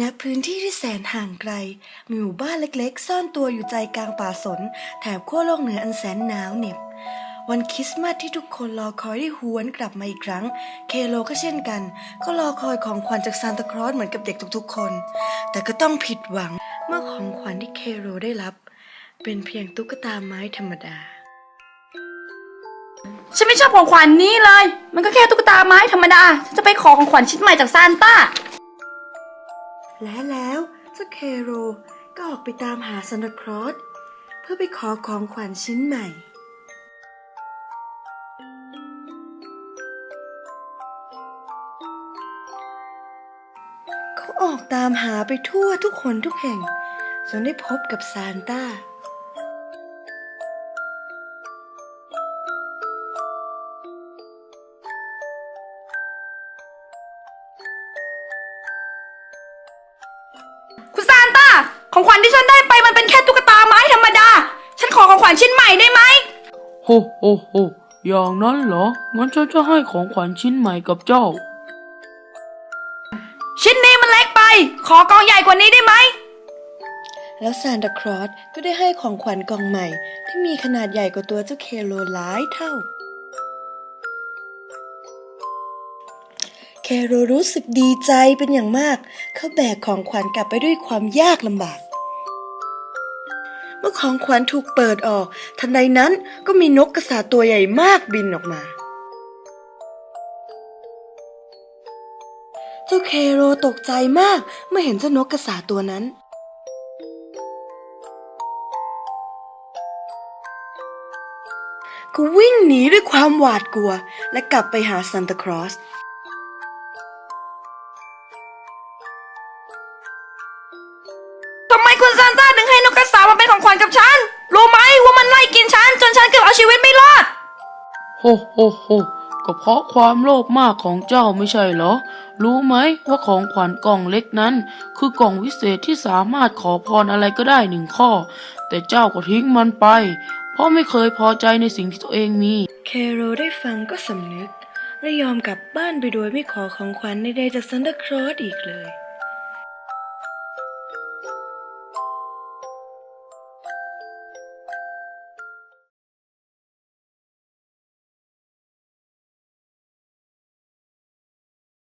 ณพื้นที่ที่แสนห่างไกล มีหมู่บ้านเล็กๆ ซ่อนตัวอยู่ใจกลางป่าสน แถบขั้วโลกเหนืออันแสนหนาวเหน็บ วันคริสต์มาสที่ทุกคนรอคอยได้หวนกลับมาอีกครั้ง เคโลก็เช่นกัน ก็รอคอยของขวัญจากซานตาคลอสเหมือนกับเด็กทุกๆคน แต่ก็ต้องผิดหวังเมื่อของขวัญที่เคโลได้รับ เป็นเพียงตุ๊กตาไม้ธรรมดา ฉันไม่ชอบของขวัญนี้เลย มันก็แค่ตุ๊กตาไม้ธรรมดาฉันจะไปขอของขวัญชิ้นใหม่จากซานต้า และแล้วเจ้าเคโรก็ออกไปตามหาซานตาคลอสเพื่อไปขอของขวัญชิ้นใหม่ เขาออกตามหาไปทั่วทุกคนทุกแห่ง จนได้พบกับซานต้า คุณซานต้าของขวัญที่ฉันได้ไปมันเป็นแค่ตุ๊กตาไม้ธรรมดา ฉันขอของขวัญชิ้นใหม่ได้ไหมโฮโฮโฮอย่างนั้นเหรอ งั้นฉันจะให้ของขวัญชิ้นใหม่กับเจ้า ชิ้นนี้มันเล็กไป ขอกองใหญ่กว่านี้ได้ไหม แล้วซานตาคลอสก็ได้ให้ของขวัญกล่องใหม่ ที่มีขนาดใหญ่กว่าตัวเจ้าเคโลหลายเท่า โรรู้สึกดีใจเป็นอย่างมาก เขาแบกของขวัญกลับไปด้วยความยากลำบาก เมื่อของขวัญถูกเปิดออก ทันใดนั้นก็มีนกกระสาตัวใหญ่มากบินออกมา เจ้าเคโรตกใจมากเมื่อเห็นเจ้านกกระสาตัวนั้นก็วิ่งหนีด้วยความหวาดกลัว และกลับไปหาซานตาคลอส ซานต้าถึงให้นกกระสามาเป็นของขวัญกับฉัน รู้ไหมว่ามันไล่กินฉัน จนฉันเกือบเอาชีวิตไม่รอด โฮโฮโฮก็เพราะความโลภมากของเจ้าไม่ใช่เหรอ รู้ไหมว่าของขวัญกล่องเล็กนั้น คือกล่องวิเศษที่สามารถขอพรอะไรก็ได้หนึ่งข้อ แต่เจ้าก็ทิ้งมันไป เพราะไม่เคยพอใจในสิ่งที่ตัวเองมี เคโรได้ฟังก็สำนึก และยอมกลับบ้านไปโดยไม่ขอของขวัญใดๆจากซานตาคลอสอีกเลย